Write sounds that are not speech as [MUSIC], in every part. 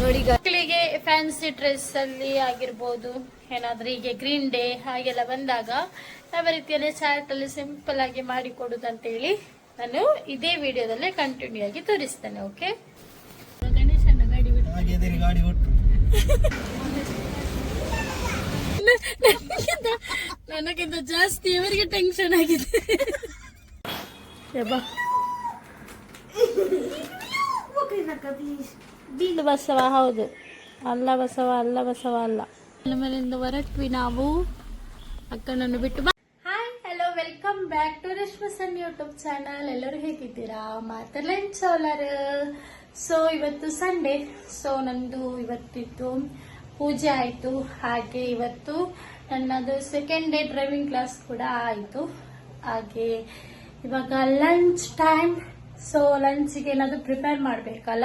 ನೋಡಿ ಮಕ್ಕಳಿಗೆ fancy dress ಅಲ್ಲಿ ಆಗಿರ್ಬೋದು ಏನಾದ್ರೂ ಹೀಗೆ ಗ್ರೀನ್ ಡೇ ಹಾಗೆಲ್ಲ ಬಂದಾಗ ಯಾವ ರೀತಿಯಲ್ಲಿ ಚಾರ್ಟ್ ಅಲ್ಲಿ ಸಿಂಪಲ್ ಆಗಿ ಮಾಡಿ ಹೇಳಿ ನಾನು ಇದೇ ವಿಡಿಯೋದಲ್ಲಿ ಕಂಟಿನ್ಯೂ ಆಗಿ ತೋರಿಸ್ತೇನೆ ಓಕೆ ಗಣೇಶನ ಗಾಡಿ ನನಗಿಂತ ಜಾಸ್ತಿ ಇವರಿಗೆ ಟೆನ್ಷನ್ ಆಗಿದೆ. ಇದು ಬಸವ ಹೌದು. ಅಲ್ಲ ಬಸವ ಅಲ್ಲ ಬಸವ ಅಲ್ಲ. ಮನೆಯಿಂದ ಹೊರಟ್ವಿ ನಾವು. ಅಕ್ಕನನ್ನು ಬಿಟ್ಟು hi hello welcome back to ರಶ್ಮಸನ್ YouTube channel ಎಲ್ಲರೂ ಹೇಗಿದ್ದೀರಾ? ಲಂಚ್ ಸೋಲಾರ್ ಸೊ ಇವತ್ತು ಸಂಡೆ ಸೊ ನಂದು ಇವತ್ತಿತ್ತು ಪೂಜೆ ಆಯಿತು. ಹಾಗೆ ಇವತ್ತು ನನ್ನದು ಸೆಕೆಂಡ್ ಡೇ ಡ್ರೈವಿಂಗ್ ಕ್ಲಾಸ್ ಕೂಡ ಆಯಿತು. ಹಾಗೆ ಇವಾಗ ಲಂಚ್ ಟೈಮ್ ಸೊ ಲಂಚ್ಗೆ ಏನಾದರೂ ಪ್ರಿಪೇರ್ ಮಾಡಬೇಕಲ್ಲ?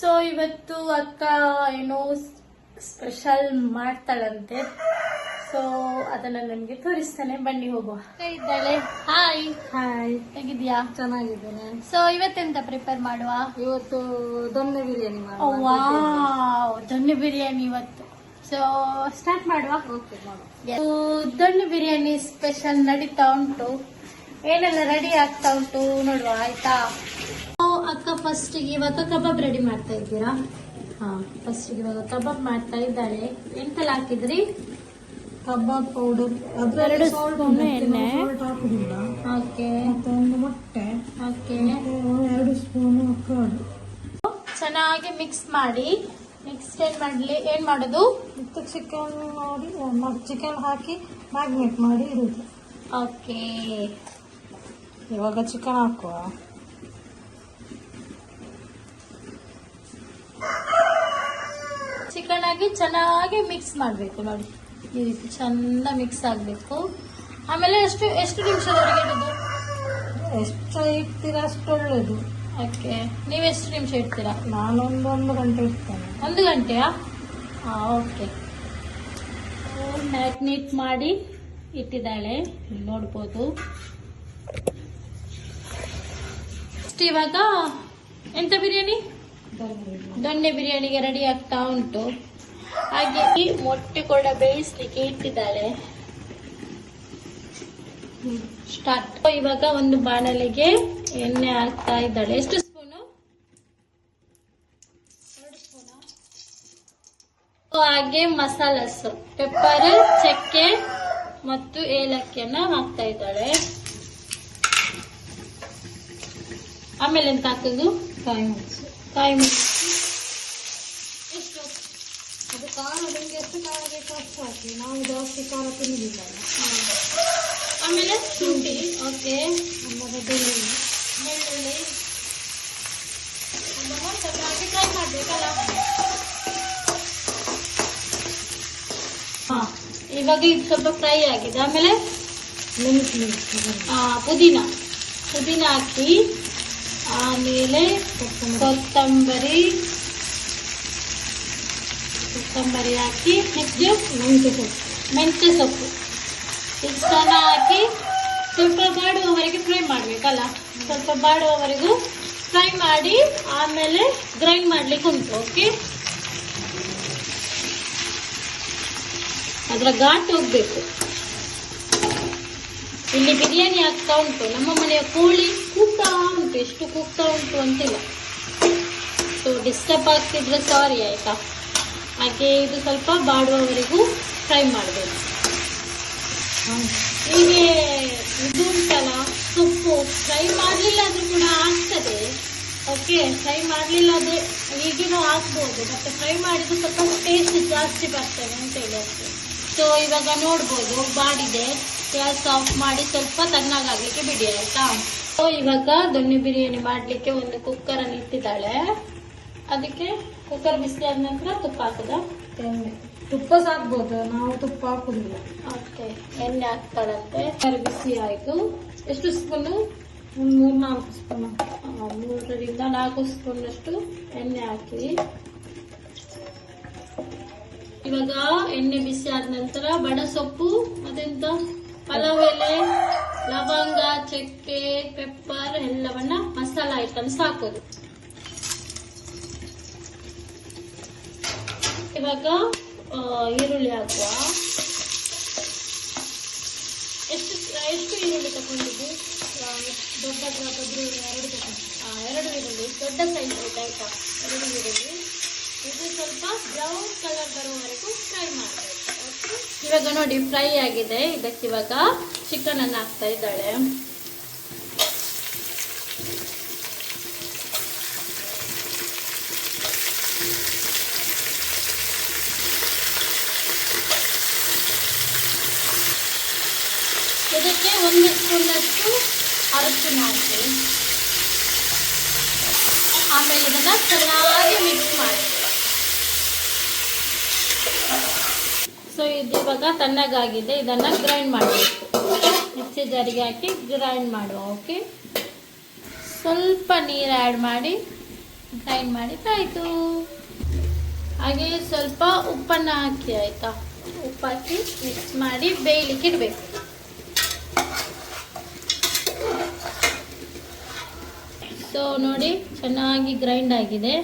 ಸೊ ಇವತ್ತು ಅಕ್ಕ ಏನೋ ಸ್ಪೆಷಲ್ ಮಾಡ್ತಾಳಂತೆ. ಸೊ ಅದನ್ನ ನಮ್ಗೆ ತೋರಿಸ್ತಾನೆ. ಬನ್ನಿ ಹೋಗುವ. ಇದ್ದಾಳೆ. ಹಾಯ್ ಹಾಯ್ ಹೇಗಿದ್ಯಾ ಚೆನ್ನಾಗಿದ್ದೇನೆ. ಸೊ ಇವತ್ತೆಂತ ಪ್ರಿಪೇರ್ ಮಾಡುವ? ಇವತ್ತು ದೊಣ್ಣೆ ಬಿರಿಯಾನಿ ವಾವ್ ದೊಣ್ಣೆ ಬಿರಿಯಾನಿ ಇವತ್ತು. ಸೊ ಸ್ಟಾರ್ಟ್ ಮಾಡುವ? ದೊಣ್ಣೆ ಬಿರಿಯಾನಿ ಸ್ಪೆಷಲ್ ನಡೀತಾ ಉಂಟು. ಏನೆಲ್ಲ ರೆಡಿ ಆಗ್ತಾ ಉಂಟು ನೋಡುವ ಆಯ್ತಾ? ಅಕ್ಕ ಫಸ್ಟ್ ಇವಾಗ ಕಬಾಬ್ ರೆಡಿ ಮಾಡ್ತಾ ಇದ್ದೀರಾ? ಹಾ ಫಸ್ಟ್ ಇವಾಗ ಕಬಾಬ್ ಮಾಡ್ತಾ ಇದ್ದಾಳೆ ಎಂತೆಲ್ಲ ಹಾಕಿದ್ರಿ? ಕಬಾಬ್ ಪೌಡರ್ ಎರಡು ಸಾಲ್ಟ್ ಎಣ್ಣೆ. ಓಕೆ. ಮತ್ತೆ ಒಂದು ಮೊಟ್ಟೆ. ಓಕೆ. ಎರಡು ಸ್ಪೂನ್ ಕರ್ಡ್ ಚೆನ್ನಾಗಿ ಮಿಕ್ಸ್ ಮಾಡಿ. ಮಿಕ್ಸ್ ಏನ್ ಮಾಡ್ಲಿ? ಏನ್ ಮಾಡೋದು? ಮತ್ತೆ ಚಿಕನ್ ಮಾಡಿ ಚಿಕನ್ ಹಾಕಿ ಮ್ಯಾಗ್ನೇಟ್ ಮಾಡಿ ಇಡುದು. ಓಕೆ. ಇವಾಗ ಚಿಕನ್ ಹಾಕುವ. ಚಿಕನ್ ಆಗಿ ಚೆನ್ನಾಗಿ ಮಿಕ್ಸ್ ಮಾಡಬೇಕು ನೋಡಿ. ಈ ರೀತಿ ಚಂದ ಮಿಕ್ಸ್ ಆಗಬೇಕು. ಆಮೇಲೆ ಎಷ್ಟು ಎಷ್ಟು ನಿಮಿಷದವರೆಗೆ ಇಡೋದು? ಎಷ್ಟು ಇಡ್ತೀರಾ ಅಷ್ಟು ಒಳ್ಳೇದು. ಓಕೆ ನೀವು ಎಷ್ಟು ನಿಮಿಷ ಇಡ್ತೀರಾ? ನಾನೊಂದು ಒಂದು ಗಂಟೆ ಇಡ್ತೇನೆ. ಒಂದು ಗಂಟೆಯಾ? ಹಾಂ ಓಕೆ ಮ್ಯಾಗ್ನೇಟ್ ಮಾಡಿ ಇಟ್ಟಿದ್ದಾಳೆ. ನೋಡ್ಬೋದು. ನೆಕ್ಸ್ಟ್ ಇವಾಗ ಎಂತ ಬಿರಿಯಾನಿ? ದೊಣ್ಣೆ ಬಿರಿಯಾನಿಗೆ ರೆಡಿ ಆಗ್ತಾ ಉಂಟು. ಹಾಗೆ ಈ ಮೊಟ್ಟೆ ಕೂಡ ಬೇಯಿಸ್ಲಿಕ್ಕೆ ಇಟ್ಟಿದ್ದಾಳೆ ಸ್ಟಾರ್ಟ್ ಇವಾಗ ಒಂದು ಬಾಣಲೆಗೆ ಎಣ್ಣೆ ಹಾಕ್ತಾ ಇದ್ದಾಳೆ. ಎಷ್ಟು ಸ್ಪೂನು ಎರಡು ಹಾಗೆ ಮಸಾಲಸ್ ಪೆಪ್ಪರ್ ಚಕ್ಕೆ ಮತ್ತು ಏಲಕ್ಕಿಯನ್ನ ಹಾಕ್ತಾ ಇದ್ದಾಳೆ. ಆಮೇಲೆ ಎಂತ ಹಾಕುದು ಕಾಯಿ ಮೆಣಸು ಕಾಯಿ ಮೆಣಸು ಎಷ್ಟು ಅದು ಖಾರ ನಿಮ್ಗೆ ಎಷ್ಟು ಖಾರ ಬೇಕು ಅಷ್ಟು ಹಾಕಿ ನಾವು ಜಾಸ್ತಿ ಖಾರ ತಿನ್ನುದಿಲ್ಲ ಆಮೇಲೆ ಶುಂಠಿ ಓಕೆ ಆಮೇಲೆ ಬೆಳ್ಳುಳ್ಳಿ ಬೆಳ್ಳುಳ್ಳಿ ಅದನ್ನ ಸ್ವಲ್ಪ ಹಾಕಿ ಫ್ರೈ ಮಾಡ್ಬೇಕಲ್ಲ ಹಾ ಇವಾಗ ಇದು ಸ್ವಲ್ಪ ಫ್ರೈ ಆಗಿದೆ ಆಮೇಲೆ ಮೆಣಸು ಮೆಣಸು ಆ, ಪುದೀನ ಪುದೀನ ಹಾಕಿ ಆಮೇಲೆ ಕೊತ್ತಂಬರಿ ಕೊತ್ತಂಬರಿ ಹಾಕಿ ನೆಕ್ಸ್ಟ್ ಮೆಂತ್ಯ ಸೊಪ್ಪು. ಮೆಂತ್ಯ ಸೊಪ್ಪು. ಇಷ್ಟನ್ನ ಹಾಕಿ ಸ್ವಲ್ಪ ಬಾಡುವವರೆಗೆ ಫ್ರೈ ಮಾಡಬೇಕಲ್ಲ? ಸ್ವಲ್ಪ ಬಾಡುವವರೆಗೂ ಫ್ರೈ ಮಾಡಿ ಆಮೇಲೆ ಗ್ರೈಂಡ್ ಮಾಡಲಿಕ್ಕೆ ಉಂಟು, ಓಕೆ? ಅದರ ಘಾಟ್ ಹೋಗ್ಬೇಕು. ಇಲ್ಲಿ ಬಿರಿಯಾನಿ ಆಗ್ತಾ ಉಂಟು. ನಮ್ಮ ಮನೆಯ ಕೋಳಿ ಕೂಗ್ತಾ ಉಂಟು. ಎಷ್ಟು ಕೂಗ್ತಾ ಉಂಟು ಅಂತಿಲ್ಲ. ಸೊ ಡಿಸ್ಟರ್ಬ್ ಆಗ್ತಿದ್ರೆ ಸಾರಿ ಆಯ್ತಾ? ಹಾಗೆ ಇದು ಸ್ವಲ್ಪ ಬಾಡುವವರೆಗೂ ಫ್ರೈ ಮಾಡಬೇಕು ಹೀಗೆ ಇದು ಉಂಟಲ್ಲ, ಸೊಪ್ಪು. ಫ್ರೈ ಮಾಡಲಿಲ್ಲ ಆದ್ರೂ ಕೂಡ ಆಗ್ತದೆ. ಓಕೆ ಫ್ರೈ ಮಾಡಲಿಲ್ಲ ಅಂದ್ರೆ ಈಗಿನೂ ಹಾಕ್ಬೋದು ಮತ್ತೆ ಫ್ರೈ ಮಾಡಿದ್ರೆ ಸ್ವಲ್ಪ ಟೇಸ್ಟ್ ಜಾಸ್ತಿ ಬರ್ತದೆ ಅಂತ ಹೇಳಿ ಸೊ ಇವಾಗ ನೋಡ್ಬೋದು, ಬಾಡಿದೆ. ಗ್ಯಾಸ್ ಆಫ್ ಮಾಡಿ ಸ್ವಲ್ಪ ತಣ್ಣಗಾಗ್ಲಿಕ್ಕೆ ಬಿಡಿ ಆಯ್ತಾ? ಸೊ ಇವಾಗ ದೊಣ್ಣೆ ಬಿರಿಯಾನಿ ಮಾಡ್ಲಿಕ್ಕೆ ಒಂದು ಕುಕ್ಕರ್ ಅನ್ನು ಇಟ್ಟಿದ್ದಾಳೆ. ಅದಕ್ಕೆ ಕುಕ್ಕರ್ ಬಿಸಿ ಆದ ನಂತರ ತುಪ್ಪ ಹಾಕುದ? ಎಣ್ಣೆ. ತುಪ್ಪ ಸಾಕ್ಬೋದು ನಾವು ತುಪ್ಪ ಹಾಕುದಿಲ್ಲ. ಓಕೆ ಎಣ್ಣೆ ಹಾಕ್ತಾಳಂತೆ ಕುಕ್ಕರ್ ಬಿಸಿ ಆಯ್ತು. ಎಷ್ಟು ಸ್ಪೂನು ಒಂದು ಮೂರು ನಾಲ್ಕು ಸ್ಪೂನ್ ಮೂರರಿಂದ ನಾಲ್ಕು ಸ್ಪೂನ್ ಅಷ್ಟು ಎಣ್ಣೆ ಹಾಕಿ. ಇವಾಗ ಎಣ್ಣೆ ಬಿಸಿ ಆದ ನಂತರ ಬಡ ಸೊಪ್ಪು ಮತ್ತೆಂತ ಪಲಾವ್ ಎಲೆ ಲವಂಗ, ಚಕ್ಕೆ, ಪೆಪ್ಪರ್ ಎಲ್ಲವನ್ನ ಮಸಾಲ ಐಟಮ್ಸ್ ಹಾಕೋದು. ಇವಾಗ ಈರುಳ್ಳಿ ಹಾಕುವ. ಎಷ್ಟು ಎಷ್ಟು ಈರುಳ್ಳಿ ತಗೊಂಡಿದ್ದು? ದೊಡ್ಡ ಗ್ರಾಪದ್ರು ಎರಡು ಎರಡು ಈರುಳ್ಳಿ. ದೊಡ್ಡ ಸೈಜ್ ಬೇಕಾಯ್ತಾ ಎರಡು ಈರುಳ್ಳಿ. ಇದು ಸ್ವಲ್ಪ ಬ್ರೌನ್ ಕಲರ್ ಬರುವವರೆಗೂ ಫ್ರೈ ಮಾಡಿ ಇವಾಗ ನೋಡಿ ಫ್ರೈ ಆಗಿದೆ. ಇದಕ್ಕೆ ಇವಾಗ ಚಿಕನ್ ಅನ್ನು ಹಾಕ್ತಾ ಇದ್ದಾಳೆ. ಇದಕ್ಕೆ ಒಂದು ಸ್ಪೂನಷ್ಟು ಅರಶಿನ ಹಾಕಿ. ಆಮೇಲೆ ಇದನ್ನ ಚೆನ್ನಾಗಿ ಮಿಕ್ಸ್ ಮಾಡಿ ಸೊ ಇದು ಇವಾಗ ತಣ್ಣಗಾಗಿದೆ, ಇದನ್ನ ಗ್ರೈಂಡ್ ಮಾಡಬೇಕು. ಮಿಕ್ಸಿ ಜಾರಿಗೆ ಹಾಕಿ ಗ್ರೈಂಡ್ ಮಾಡುವ ಓಕೆ ಸ್ವಲ್ಪ ನೀರು ಆ್ಯಡ್ ಮಾಡಿ ಗ್ರೈಂಡ್ ಮಾಡಿದ್ದಾಯಿತು ಹಾಗೆ ಸ್ವಲ್ಪ ಉಪ್ಪನ್ನು ಹಾಕಿ, ಆಯಿತಾ? ಉಪ್ಪು ಹಾಕಿ ಮಿಕ್ಸ್ ಮಾಡಿ ಬೇಯಲಿಕ್ಕೆ ಇಡಬೇಕು. ಸೊ ನೋಡಿ, ಚೆನ್ನಾಗಿ ಗ್ರೈಂಡ್ ಆಗಿದೆ.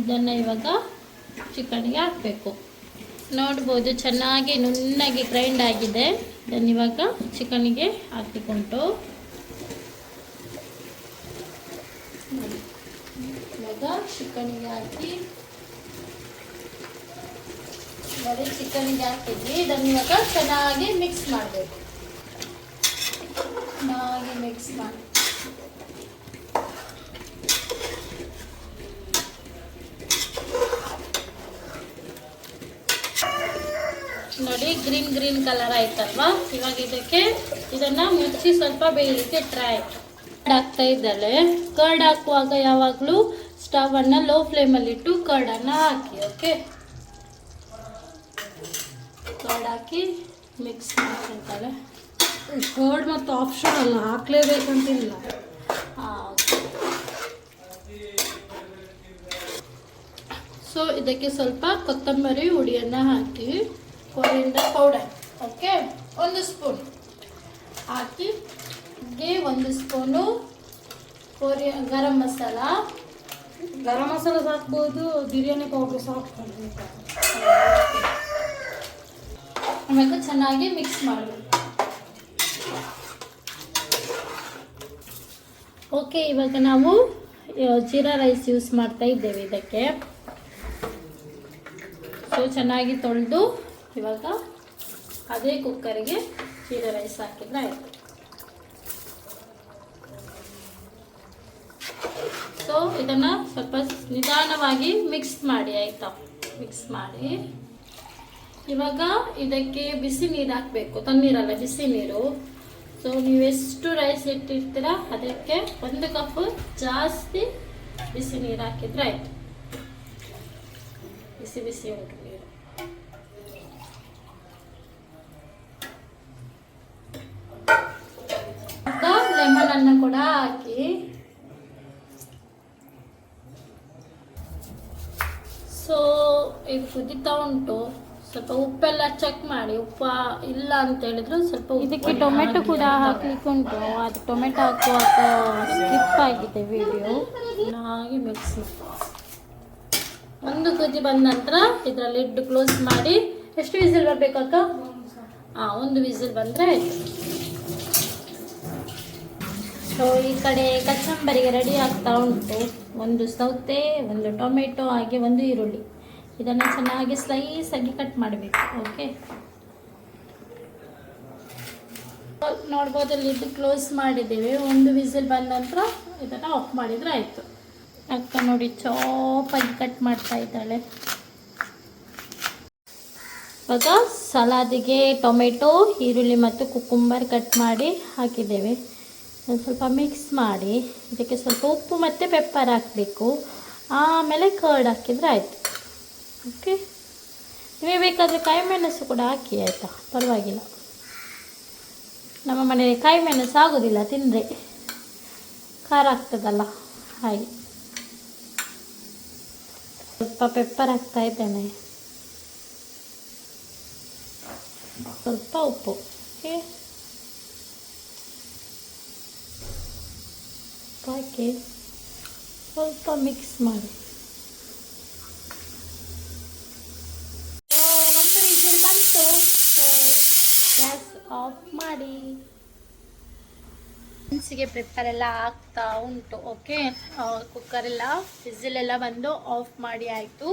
ಇದನ್ನು ಇವಾಗ ಚಿಕನ್ಗೆ ಹಾಕಬೇಕು. ನೋಡ್ಬೋದು, ಚೆನ್ನಾಗಿ ನುಣ್ಣಗೆ ಗ್ರೈಂಡ್ ಆಗಿದೆ. ಇದನ್ನು ಇವಾಗ ಚಿಕನ್ಗೆ ಹಾಕಿಕೊಂಡು ಇವಾಗ ಚಿಕನ್ಗೆ ಹಾಕಿ ಬರೀ ಚಿಕನ್ಗೆ ಹಾಕಿದ್ವಿ. ಇದನ್ನು ಇವಾಗ ಚೆನ್ನಾಗಿ ಮಿಕ್ಸ್ ಮಾಡಬೇಕು. ಚೆನ್ನಾಗಿ ಮಿಕ್ಸ್ ಮಾಡಿ. ನೋಡಿ ಗ್ರೀನ್ ಗ್ರೀನ್ ಕಲರ್ ಆಯ್ತಲ್ವಾ? ಇವಾಗ ಇದಕ್ಕೆ ಇದನ್ನ ಮುಚ್ಚಿ ಸ್ವಲ್ಪ ಬೇಯಲಿಕ್ಕೆ ಟ್ರೈ ಹಾಕ್ತಾ ಇದ್ದಾಳೆ. ಕರ್ಡ್ ಹಾಕುವಾಗ ಯಾವಾಗಲೂ ಸ್ಟವ್ ಅನ್ನ ಲೋ ಫ್ಲೇಮಲ್ಲಿ ಇಟ್ಟು ಕರ್ಡ್ ಅನ್ನ ಹಾಕಿ ಓಕೆ ಕರ್ಡ್ ಹಾಕಿ ಮಿಕ್ಸ್ ಮಾಡ್ಕೊಂತಾಳೆ ಕರ್ಡ್ ಮತ್ತು ಆಪ್ಷನ್ ಅಲ್ಲ ಹಾಕ್ಲೇಬೇಕಂತಿಲ್ಲ. ಸೊ ಇದಕ್ಕೆ ಸ್ವಲ್ಪ ಕೊತ್ತಂಬರಿ ಹುಡಿಯನ್ನು ಹಾಕಿ. ಕೊರಿಯಂಡರ್ ಪೌಡರ್ ಓಕೆ ಒಂದು ಸ್ಪೂನ್ ಹಾಕಿ ಗೆ ಒಂದು ಸ್ಪೂನು ಕೊರಿ ಗರಂ ಮಸಾಲ. ಗರಂ ಮಸಾಲ ಹಾಕ್ಬೋದು ಬಿರಿಯಾನಿ ಪೌಡರ್ ಸಾಕ್ಬೋದು. ಆಮೇಲೆ ಚೆನ್ನಾಗಿ ಮಿಕ್ಸ್ ಮಾಡಬೇಕು. ಓಕೆ ಇವಾಗ ನಾವು ಜೀರಾ ರೈಸ್ ಯೂಸ್ ಮಾಡ್ತಾ ಇದ್ದೇವೆ ಇದಕ್ಕೆ. ಸೊ ಚೆನ್ನಾಗಿ ತೊಳೆದು ಇವಾಗ ಅದೇ ಕುಕ್ಕರಿಗೆ ಜೀರಾ ರೈಸ್ ಹಾಕಿದ್ರೆ ಆಯಿತು. ಸೊ ಇದನ್ನು ಸ್ವಲ್ಪ ನಿಧಾನವಾಗಿ ಮಿಕ್ಸ್ ಮಾಡಿ, ಆಯಿತಾ? ಮಿಕ್ಸ್ ಮಾಡಿ. ಇವಾಗ ಇದಕ್ಕೆ ಬಿಸಿ ನೀರು ಹಾಕಬೇಕು, ತಣ್ಣೀರಲ್ಲ, ಬಿಸಿ ನೀರು. ಸೊ ನೀವು ಎಷ್ಟು ರೈಸ್ ಇಟ್ಟಿರ್ತೀರ, ಅದಕ್ಕೆ ಒಂದು ಕಪ್ ಜಾಸ್ತಿ ಬಿಸಿ ನೀರು ಹಾಕಿದ್ರೆ ಆಯ್ತು. ಬಿಸಿ ಬಿಸಿ ಉಂಟು ನೀರು ಲೆಮನ್ ಅನ್ನು ಕೂಡ ಹಾಕಿ. ಸೊ ಇದು ಕುದಿತಾ ಉಂಟು. ಸ್ವಲ್ಪ ಉಪ್ಪೆಲ್ಲ ಚೆಕ್ ಮಾಡಿ. ಉಪ್ಪ ಇಲ್ಲ ಅಂತ ಹೇಳಿದ್ರು ಸ್ವಲ್ಪ ಇದಕ್ಕೆ ಟೊಮೆಟೊ ಕೂಡ ಹಾಕ್ಲಿಕ್ಕೆ ಉಂಟು. ಅದು ಟೊಮೆಟೊ ಹಾಕುವಾಗ ಸ್ಕಿಪ್ ಆಗಿದೆ ವಿಡಿಯೋ ಹಾಗೆ ಮಿಕ್ಸ್ ಒಂದು ಕುದಿ ಬಂದ ನಂತರ ಇದರ ಲಿಡ್ ಕ್ಲೋಸ್ ಮಾಡಿ. ಎಷ್ಟು ವಿಸಿಲ್ ಬರ್ಬೇಕಕ್ಕ ಹಾಂ ಒಂದು ವಿಸಿಲ್ ಬಂದರೆ ಆಯಿತು. ಸೊ ಈ ಕಡೆ ಕಚ್ಚಂಬರಿಗೆ ರೆಡಿ ಆಗ್ತಾ ಉಂಟು. ಒಂದು ಸೌತೆ, ಒಂದು ಟೊಮೆಟೊ, ಹಾಗೆ ಒಂದು ಈರುಳ್ಳಿ. ಇದನ್ನು ಚೆನ್ನಾಗಿ ಸ್ಲೈಸ್ ಆಗಿ ಕಟ್ ಮಾಡಬೇಕು ಓಕೆ ನೋಡ್ಬೋದು ಲಿಡ್ ಕ್ಲೋಸ್ ಮಾಡಿದ್ದೇವೆ. ಒಂದು ವಿಸಿಲ್ ಬಂದ ನಂತರ ಇದನ್ನು ಆಫ್ ಮಾಡಿದರೆ ಆಯಿತು. ಅಕ್ಕ ನೋಡಿ ಚಾಪಾಗಿ ಕಟ್ ಮಾಡ್ತಾ ಇದ್ದಾಳೆ. ಇವಾಗ ಸಲಾದಿಗೆ ಟೊಮೆಟೊ, ಈರುಳ್ಳಿ ಮತ್ತು ಕುಕುಂಬರ್ ಕಟ್ ಮಾಡಿ ಹಾಕಿದ್ದೇವೆ. ಒಂದು ಸ್ವಲ್ಪ ಮಿಕ್ಸ್ ಮಾಡಿ, ಇದಕ್ಕೆ ಸ್ವಲ್ಪ ಉಪ್ಪು ಮತ್ತು ಪೆಪ್ಪರ್ ಹಾಕಬೇಕು. ಆಮೇಲೆ ಕರ್ಡ್ ಹಾಕಿದರೆ ಆಯಿತು. ಓಕೆ ನೀವೇ ಬೇಕಾದರೆ ಕಾಯಿ ಮೆಣಸು ಕೂಡ ಹಾಕಿ, ಆಯಿತಾ? ಪರವಾಗಿಲ್ಲ. ನಮ್ಮ ಮನೆಯಲ್ಲಿ ಕಾಯಿ ಮೆಣಸು ಆಗೋದಿಲ್ಲ, ತಿಂದರೆ. ಖಾರ ಆಗ್ತದಲ್ಲ, ಹಾಗೆ. ಸ್ವಲ್ಪ ಪೆಪ್ಪರ್ ಹಾಕ್ತಾ ಇದ್ದೇನೆ. ಸ್ವಲ್ಪ ಉಪ್ಪು. ಓಕೆ ಹಾಕಿ ಸ್ವಲ್ಪ ಮಿಕ್ಸ್ ಮಾಡಿ. ಒಂದು ವಿಷಲ್ ಬಂತು. ಗ್ಯಾಸ್ ಆಫ್ ಮಾಡಿ. ಬೀನ್ಸಿಗೆ ಪ್ರಿಪೇರ್ ಎಲ್ಲ ಆಗ್ತಾ ಉಂಟು ಓಕೆ ಕುಕ್ಕರೆಲ್ಲ ವಿಸಿಲೆಲ್ಲ ಬಂದು ಆಫ್ ಮಾಡಿ ಆಯಿತು.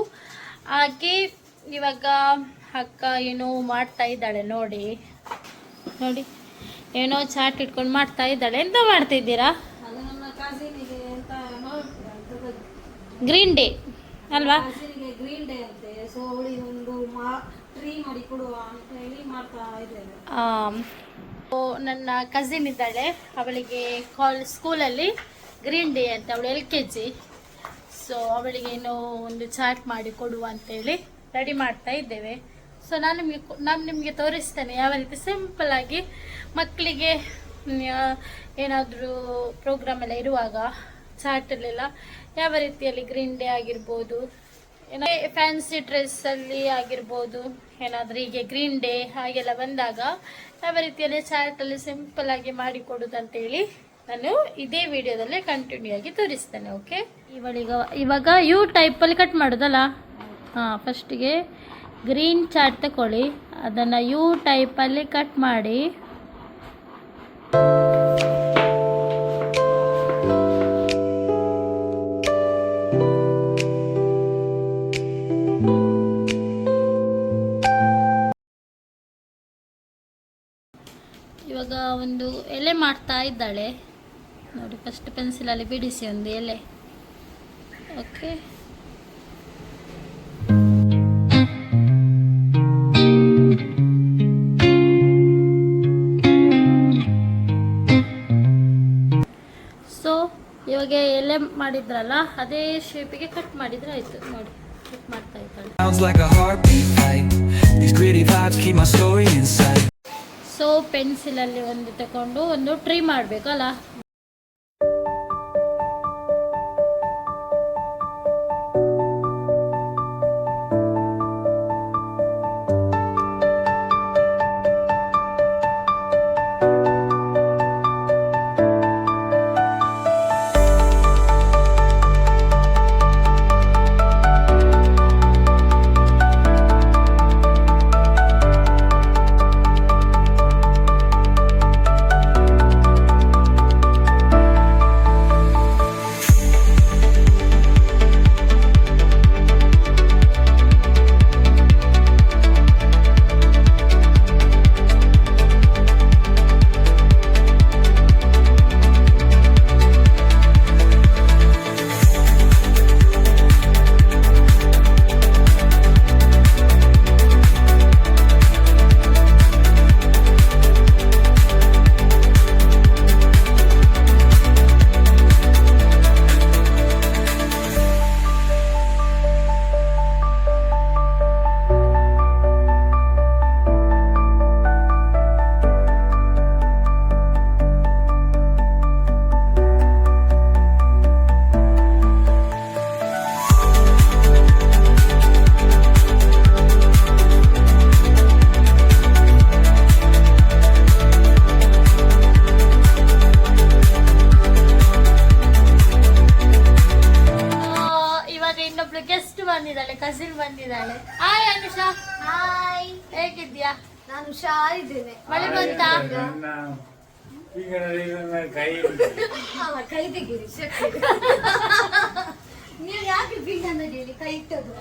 ಹಾಗೆ ಇವಾಗ ಅಕ್ಕ ಏನೋ ಮಾಡ್ತಾ ಇದ್ದಾಳೆ, ನೋಡಿ. ನೋಡಿ, ಏನೋ ಚಾಟ್ ಇಟ್ಕೊಂಡು ಮಾಡ್ತಾ ಇದ್ದಾಳೆ. ಎಂತ ಮಾಡ್ತಾ ಇದ್ದೀರಾ? ಗ್ರೀನ್ ಡೇ ಅಲ್ವಾ? ಗ್ರೀನ್ ಡೇ ಅಂತೆ. ಸೊ ಅವಳಿಗೆ ಒಂದು ಮಾ ಟ್ರೀ ಮಾಡಿ ಕೊಡುವ ಅಂತ ಹೇಳಿ ಮಾಡ್ತಾ ಇದ್ದೇವೆ. ನನ್ನ ಕಸಿನ್ ಇದ್ದಾಳೆ. ಅವಳಿಗೆ ಕಾಲ್ ಸ್ಕೂಲಲ್ಲಿ ಗ್ರೀನ್ ಡೇ ಅಂತ. ಅವಳು ಎಲ್ ಕೆ ಜಿ ಸೊ ಅವಳಿಗೆ ಏನೋ ಒಂದು ಚಾಟ್ ಮಾಡಿ ಕೊಡುವ ಅಂತೇಳಿ ರೆಡಿ ಮಾಡ್ತಾ ಇದ್ದೇವೆ. ಸೊ ನಾನು ನಿಮಗೆ ನಾನು ನಿಮಗೆ ತೋರಿಸ್ತೇನೆ. ಯಾವ ರೀತಿ? ಸಿಂಪಲ್ ಆಗಿ ಮಕ್ಕಳಿಗೆ ಏನಾದರೂ ಪ್ರೋಗ್ರಾಮ್ ಎಲ್ಲ ಇರುವಾಗ ಚಾಟಲ್ಲೆಲ್ಲ ಯಾವ ರೀತಿಯಲ್ಲಿ ಗ್ರೀನ್ ಡೇ ಆಗಿರ್ಬೋದು, ಏನೋ ಫ್ಯಾನ್ಸಿ ಡ್ರೆಸ್ಸಲ್ಲಿ ಆಗಿರ್ಬೋದು, ಏನಾದರೂ ಹೀಗೆ ಗ್ರೀನ್ ಡೇ ಹಾಗೆಲ್ಲ ಬಂದಾಗ ಯಾವ ರೀತಿಯಲ್ಲಿ ಚಾರ್ಟಲ್ಲಿ ಸಿಂಪಲ್ ಆಗಿ ಮಾಡಿಕೊಡೋದಂತೇಳಿ ನಾನು ಇದೇ ವಿಡಿಯೋದಲ್ಲಿ ಕಂಟಿನ್ಯೂ ಆಗಿ ತೋರಿಸ್ತೇನೆ ಓಕೆ ಇವಳಿಗ ಇವಾಗ ಯು ಟೈಪಲ್ಲಿ ಕಟ್ ಮಾಡೋದಲ್ಲ? ಹಾಂ ಫಸ್ಟಿಗೆ ಗ್ರೀನ್ ಚಾರ್ಟ್ ತಗೊಳ್ಳಿ ಅದನ್ನು ಯು ಟೈಪಲ್ಲಿ ಕಟ್ ಮಾಡಿ. ಇವಾಗ ಒಂದು ಎಲೆ ಮಾಡ್ತಾ ಇದ್ದಾಳೆ. ನೋಡಿ ಫಸ್ಟ್ ಪೆನ್ಸಿಲಲ್ಲಿ ಬಿಡಿಸಿ ಒಂದು ಎಲೆ. ಓಕೆ ಸೊ ಇವಾಗ ಎಲೆ ಮಾಡಿದ್ರಲ್ಲ, ಅದೇ ಶೇಪಿಗೆ ಕಟ್ ಮಾಡಿದ್ರೆ ಆಯ್ತು. ನೋಡಿ ಕಟ್ ಮಾಡ್ತಾ ಇದ್ದಾಳೆ. ಸೊ ಪೆನ್ಸಿಲಲ್ಲಿ ಒಂದು ತಗೊಂಡು ಒಂದು ಟ್ರೀ ಮಾಡಬೇಕಲ್ಲ ಶಾ ಇದ್ದೇನೆ. ಮಳೆ ಬಂತಾ? ಅಲ್ಲ, ಕೈ ತೆಗೀರಿ ಶಕ್ತಿ. ನೀವು ಯಾಕೆ ಬೀಗನ್ನ ಹೇಳಿ ಕೈ ಇಟ್ಟದು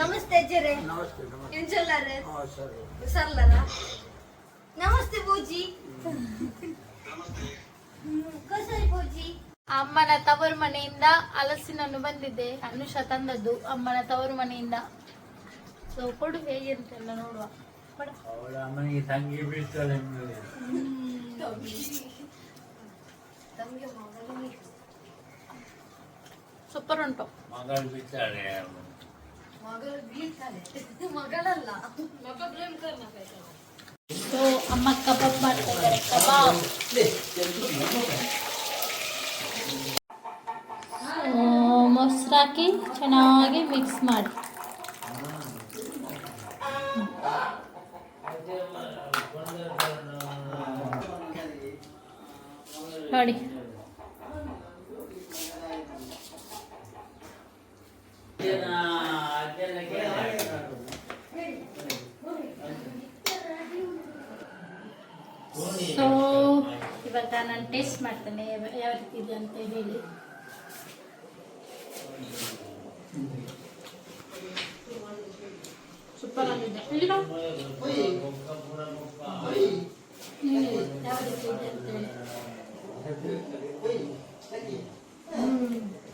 ನಮಸ್ತೆ ಅಜ್ಜರೇ. ಎಂಚಲ್ಲಾರೆ ಸರ್ಲರ? ನಮಸ್ತೆ ಬೂಜಿ ಕಸರಿ ಬೂಜಿ ಅಮ್ಮನ ತವರು ಮನೆಯಿಂದ ಹಲಸಿನನ್ನು ಬಂದಿದ್ದೆ. ಅನುಷ ತಂದದ್ದು ಅಮ್ಮನ ತವರು ಮನೆಯಿಂದ. ಸೊ ಕೊಡು ಹೇಗೆ ಅಂತೆಲ್ಲ ನೋಡುವ. ಅವಳ ಅಮ್ಮನಿಗೆ ತಂಗಿ ಬೀಳ್ತಾಳೆ ಸೂಪರ್ ಉಂಟು. ಮಗಳು ಬೀಳ್ತಾಳೆ ಮಗಳಲ್ಲ. ಮಗ ಕರ್ನಾಟಕ ಸೊ ಅಮ್ಮ ಕಬಾಬ್ ಮಾಡ್ತಾ ಇದ್ದಾರೆ. ಕಬಾಬ್. ಮೊಸರಾಕಿ ಹಾಕಿ ಚೆನ್ನಾಗಿ ಮಿಕ್ಸ್ ಮಾಡಿ. ನೋಡಿ. ಸೊ ಇವಾಗ ನಾನು ಟೇಸ್ಟ್ ಮಾಡ್ತೇನೆ ಯಾವ ಯಾವ ರೀತಿ ಇದೆ ಅಂತ ಹೇಳಿ.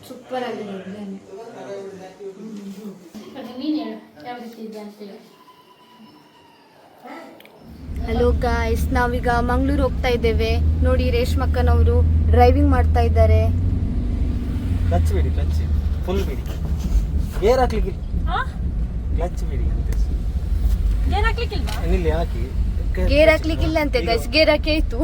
ಸೂಪರ್ ಆಗಿದೆ ಇಲ್ಲಿ ಬಾ. ನೀನು ಹೇಳು, ಯಾವ ರೀತಿ ಇದೆ ಹಲೋ ಗಾಯ್ಸ್ ನಾವೀಗ ಮಂಗಳೂರು ಹೋಗ್ತಾ ಇದ್ದೇವೆ. ನೋಡಿ ರೇಷ್ಮಕ್ಕನವರು ಡ್ರೈವಿಂಗ್ ಮಾಡ್ತಾ ಇದ್ದಾರೆ. ಕ್ಲಚ್ ಬಿಡಿ ಕ್ಲಚ್ ಫುಲ್ ಬಿಡಿ. ಏರ್ ಹಾಕ್ಲಿಕ್ಕೆ. ಕ್ಲಚ್ ಬಿಡಿ ಅಂತ. ಹಾಕಿ? ಗೇರ್ ಹಾಕ್ಲಿಕ್ಕಿಲ್ಲ ಅಂತೆ ಗೈಸ್ ಗೇರ್ ಹಾಕಿ ಆಯ್ತು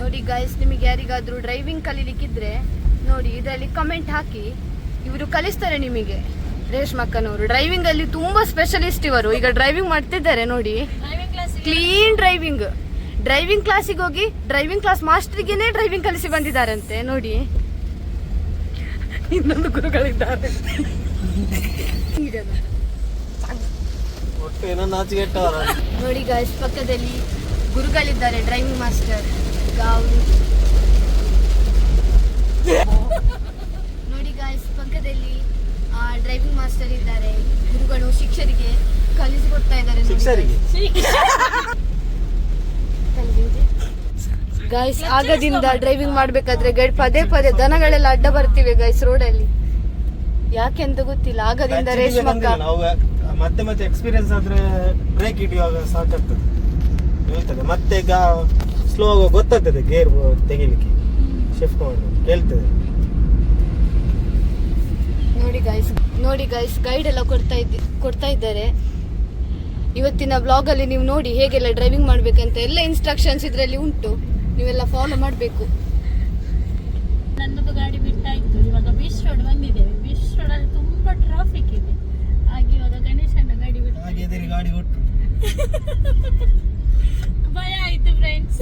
ನೋಡಿ ಗೈಸ್ ನಿಮಗೆ ಯಾರಿಗಾದ್ರೂ ಡ್ರೈವಿಂಗ್ ಕಲೀಲಿಕ್ಕಿದ್ರೆ ನೋಡಿ ಇದರಲ್ಲಿ ಕಮೆಂಟ್ ಹಾಕಿ. ಇವರು ಕಲಿಸ್ತಾರೆ ನಿಮಗೆ. ರೇಷ್ಮಕ್ಕನವರು ಡ್ರೈವಿಂಗ್ ಅಲ್ಲಿ ತುಂಬಾ ಸ್ಪೆಷಲಿಸ್ಟ್ ಇವರು. ಈಗ ಡ್ರೈವಿಂಗ್ ಮಾಡ್ತಿದ್ದಾರೆ ನೋಡಿ. Driving class clean driving driving ಕ್ಲಾಸಿಗೆ ಹೋಗಿ ಡ್ರೈವಿಂಗ್ ಕ್ಲಾಸ್ ಮಾಸ್ಟರ್ಗೆನೆ ಡ್ರೈವಿಂಗ್ ಕಲಿಸಿ ಬಂದಿದ್ದಾರಂತೆ ನೋಡಿ. ಇನ್ನೊಂದು ಗುರುಗಳಿದ್ದಾರೆ. ನೋಡಿ ಗಾಯ್ಸ್ ಪಕ್ಕದಲ್ಲಿ ಗುರುಗಳಿದ್ದಾರೆ ಡ್ರೈವಿಂಗ್ ಮಾಸ್ಟರ್ ಅವರು ನೋಡಿ ಗಾಯ್ಸ್ ಪಕ್ಕದಲ್ಲಿ ಡ್ರೈವಿಂಗ್ ಮಾಸ್ಟರ್ ಇದ್ದಾರೆ. ಗುರುಗಳು ಶಿಕ್ಷರಿಗೆ ಕಲಿಸಿಕೊಡ್ತಾ ಇದ್ದಾರೆ ಶಿಕ್ಷರಿಗೆ? ಗಾಯ್ಸ್ ಆಗದಿಂದ ಡ್ರೈವಿಂಗ್ ಮಾಡ್ಬೇಕಾದ್ರೆ ಗೈಡ್ ಪದೇ ಪದೇ ದನಗಳೆಲ್ಲ ಅಡ್ಡ ಬರ್ತಿವೆ ಗೈಸ್ ರೋಡಲ್ಲಿ ಯಾಕೆ ಅಂತ ಗೊತ್ತಿಲ್ಲ ಆಗದಿಂದ ರೇಷ್ಮೆ ಮತ್ತೆ ಮತ್ತೆ ಎಕ್ಸ್ಪೀರಿಯನ್ಸ್ ಆದ್ರೆ ಬ್ರೇಕ್ ಹಿಡಿಯುವಾಗ ಸಾಕಾಗ್ತದೆ. ಹೇಳ್ತದೆ ಮತ್ತೆ ಈಗ ಸ್ಲೋ ಆಗುವಾಗ ಗೊತ್ತಾಗ್ತದೆ ಗೇರ್ ತೆಗಿಲಿಕ್ಕೆ. ಶಿಫ್ಟ್ ಮಾಡಿ ಹೇಳ್ತದೆ ನೋಡಿ ಗೈಸ್ ನೋಡಿ ಗೈಸ್ ಗೈಡ್ ಎಲ್ಲ ಕೊಡ್ತಾ ಇದ್ದ ಕೊಡ್ತಾ ಇದ್ದಾರೆ. ಇವತ್ತಿನ ಬ್ಲಾಗ್ ಅಲ್ಲಿ ನೀವು ನೋಡಿ ಹೇಗೆಲ್ಲ ಡ್ರೈವಿಂಗ್ ಮಾಡ್ಬೇಕಂತ ಎಲ್ಲ ಇನ್ಸ್ಟ್ರಕ್ಷನ್ಸ್ ಇದರಲ್ಲಿ ಉಂಟು. ನೀವೆಲ್ಲ ಫಾಲೋ ಮಾಡಬೇಕು. ನನ್ನದು ಗಾಡಿ ಬಿಟ್ಟಾಯ್ತು. ಇವಾಗ ಬೀಚ್ ರೋಡ್ ಬಂದಿದ್ದೇವೆ ಬೀಚ್ ರೋಡಲ್ಲಿ ತುಂಬಾ ಟ್ರಾಫಿಕ್ ಇದೆ. ಹಾಗೆ ಇವಾಗ ಗಣೇಶನ ಗಾಡಿ ಬಿಟ್ಟು ಗಾಡಿ ಕೊಟ್ಟು [LAUGHS] ಭಯ ಆಯ್ತು ಫ್ರೆಂಡ್ಸ್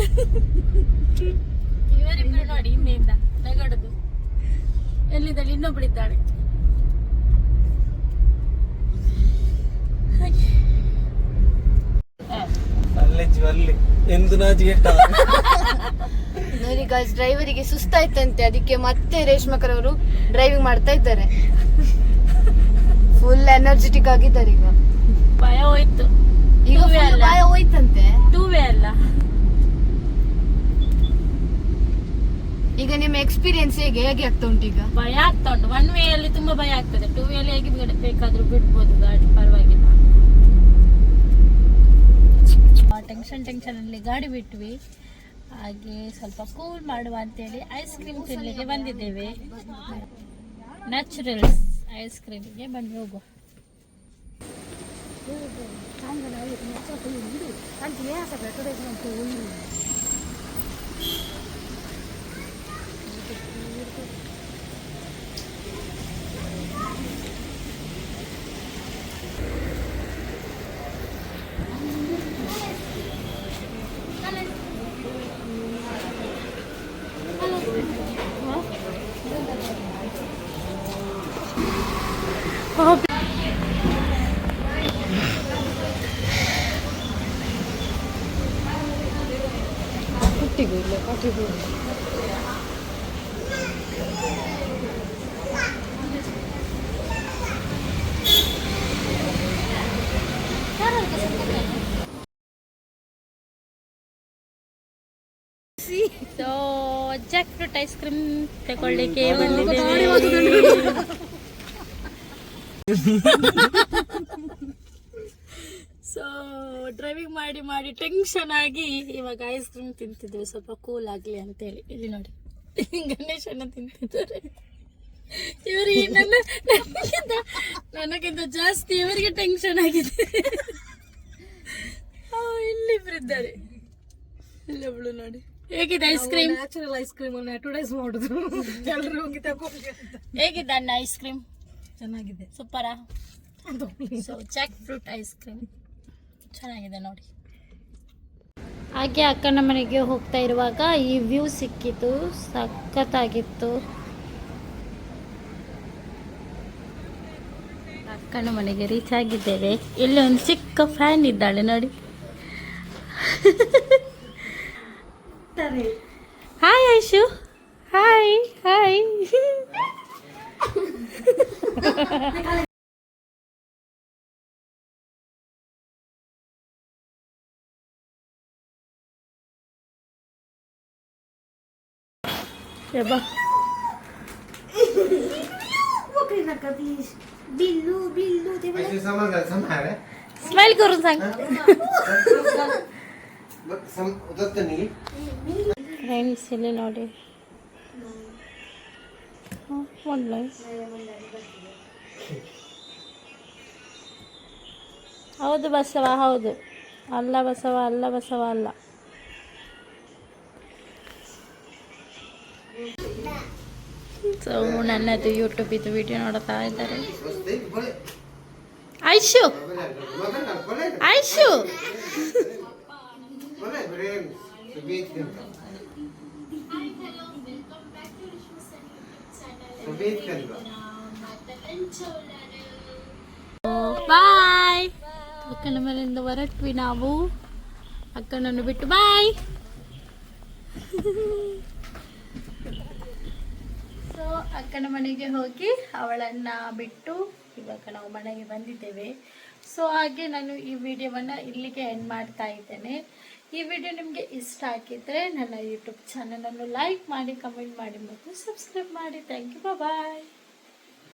ಇವರಿಬ್ರು ನೋಡಿ ಹಿಂದೆಯಿಂದ ನಗಡದು ಎಲ್ಲಿದ್ದಾಳೆ ಇನ್ನೊಬ್ಬಳಿದ್ದಾಳೆ ಹಾಗೆ. ಅಲ್ಲೇ ಜಲ್ಲಿ ಎಂದು ನಾಚಿಗೆ ಗೈಸ್ ಡ್ರೈವರಿಗೆ ಸುಸ್ತಾಯ್ತಂತೆ ಅದಕ್ಕೆ ಮತ್ತೆ ರೇಷ್ಮಕರ್ ಅವರು ಡ್ರೈವಿಂಗ್ ಮಾಡ್ತಾ ಇದ್ದಾರೆ. ಫುಲ್ ಎನರ್ಜೆಟಿಕ್ ಆಗಿದ್ದಾರೆ ಈಗ. ಭಯ ಹೋಯ್ತು. ಈಗ? ಭಯ ಹೋಯ್ತಂತೆ. ಟೂ ವೇ ಅಲ್ಲ. ಈಗ ನಿಮ್ಮ ಎಕ್ಸ್ಪೀರಿಯನ್ಸ್ ಹೇಗೆ ಹೇಗೆ ಆಗ್ತಾ ಉಂಟು ಈಗ? ಭಯ ಆಗ್ತಾ ಉಂಟು. ಒನ್ ವೇ ಅಲ್ಲಿ ತುಂಬಾ ಭಯ ಆಗ್ತದೆ. ಟೂ ವೇ ಅಲ್ಲಿ ಹೇಗೆ ಬೇಕಾದ್ರೂ ಬಿಡ್ಬೋದು ಗಾಡಿ ಪರವಾಗಿಲ್ಲ. ಟೆನ್ಷನ್ ಟೆನ್ಷನ್ ಅಲ್ಲಿ ಗಾಡಿ ಬಿಟ್ವಿ. ಹಾಗೆ ಸ್ವಲ್ಪ ಕೂಲ್ ಮಾಡುವ ಅಂತೇಳಿ ಐಸ್ ಕ್ರೀಮ್ ತಿನ್ನಲಿಕ್ಕೆ ಬಂದಿದ್ದೇವೆ. ನ್ಯಾಚುರಲ್ಸ್ ಐಸ್ ಕ್ರೀಮ್ಗೆ ಬಂದು ಹೋಗುವ. So jackfruit ice cream ತಗೊಳ್ಳಿಕ್ಕೆ ಬಂದಿದ್ದೇವೆ. [LAUGHS] ಸೊ ಡ್ರೈವಿಂಗ್ ಮಾಡಿ ಮಾಡಿ ಟೆನ್ಷನ್ ಆಗಿ ಇವಾಗ ಐಸ್ ಕ್ರೀಮ್ ತಿಂತಿದ್ವಿ. ಸ್ವಲ್ಪ ಕೂಲ್ ಆಗಲಿ ಅಂತೇಳಿ. ಇಲ್ಲಿ ನೋಡಿ. ಗಣೇಶನ ತಿಂತಿದ್ದಾರೆ. ಇವರಿಗೆ ನನ್ನ ನನಗಿಂತ ನನಗಿಂತ ಜಾಸ್ತಿ ಇವರಿಗೆ ಟೆನ್ಷನ್ ಆಗಿದೆ. ಆ, ಇಲ್ಲಿಬ್ರಿದ್ದಾರೆ ಇಲ್ಲೊಬ್ಳು ನೋಡಿ. ಹೇಗಿದೆ ice cream natural ice cream ಅನ್ನು ಅಡ್ವರ್ಟೈಸ್ ಮಾಡಿದ್ರು ಎಲ್ಲರೂ ಹೋಗಿ ತಗೊಂಡು ಹೇಗಿದೆ ಅಣ್ಣ ಐಸ್ ಕ್ರೀಮ್ ಚೆನ್ನಾಗಿದೆ. ಸೂಪರಾ? So jackfruit ice cream ಚೆನ್ನಾಗಿದೆ ನೋಡಿ. ಹಾಗೆ ಅಕ್ಕನ ಮನೆಗೆ ಹೋಗ್ತಾ ಇರುವಾಗ ಈ ವ್ಯೂ ಸಿಕ್ಕಿತು, ಸಖತ್ತಾಗಿತ್ತು. ಅಕ್ಕನ ಮನೆಗೆ ರೀಚ್ ಆಗಿದ್ದೇವೆ. ಇಲ್ಲಿ ಒಂದು ಚಿಕ್ಕ ಫ್ಯಾನ್ ಇದ್ದಾಳೆ ನೋಡಿ. ಹಾಯ್ ಐಶು ಹಾಯ್ ಹಾಯ್ ಬಾ स्माइल करून सांग ಫ್ರೆಂಡ್ಸ್ ಇಲ್ಲಿ ನೋಡಿ ಒಳ್ಳೆ ಹೌದು ಬಸವ ಹೌದು ಅಲ್ಲ ಬಸವ ಅಲ್ಲ ಬಸವ ಅಲ್ಲ ಸೊ ನನ್ನದು ಯೂಟ್ಯೂಬ್ ಇದು ವಿಡಿಯೋ ನೋಡ್ತಾ ಇದ್ದಾರೆ. ಐಶು! ಐಶು! ಬಾಯ್ ಅಕ್ಕನ ಮನೆಯಿಂದ ಹೊರಟ್ವಿ ನಾವು. ಅಕ್ಕನನ್ನು ಬಿಟ್ಟು ಬಾಯ್ ಸೊ ಅಕ್ಕನ ಮನೆಗೆ ಹೋಗಿ ಅವಳನ್ನ ಬಿಟ್ಟು ಇವಾಗ ನಾವು ಮನೆಗೆ ಬಂದಿದ್ದೇವೆ. ಸೊ ಹಾಗೆ ನಾನು ಈ ವಿಡಿಯೋವನ್ನು ಇಲ್ಲಿಗೆ ಎಂಡ್ ಮಾಡ್ತಾ ಇದ್ದೇನೆ. ಈ ವಿಡಿಯೋ ನಿಮಗೆ ಇಷ್ಟ ಆಗಿದ್ದರೆ ನನ್ನ ಯೂಟ್ಯೂಬ್ ಚಾನಲನ್ನು ಲೈಕ್ ಮಾಡಿ ಕಮೆಂಟ್ ಮಾಡಿ ಮತ್ತು ಸಬ್ಸ್ಕ್ರೈಬ್ ಮಾಡಿ. Thank you bye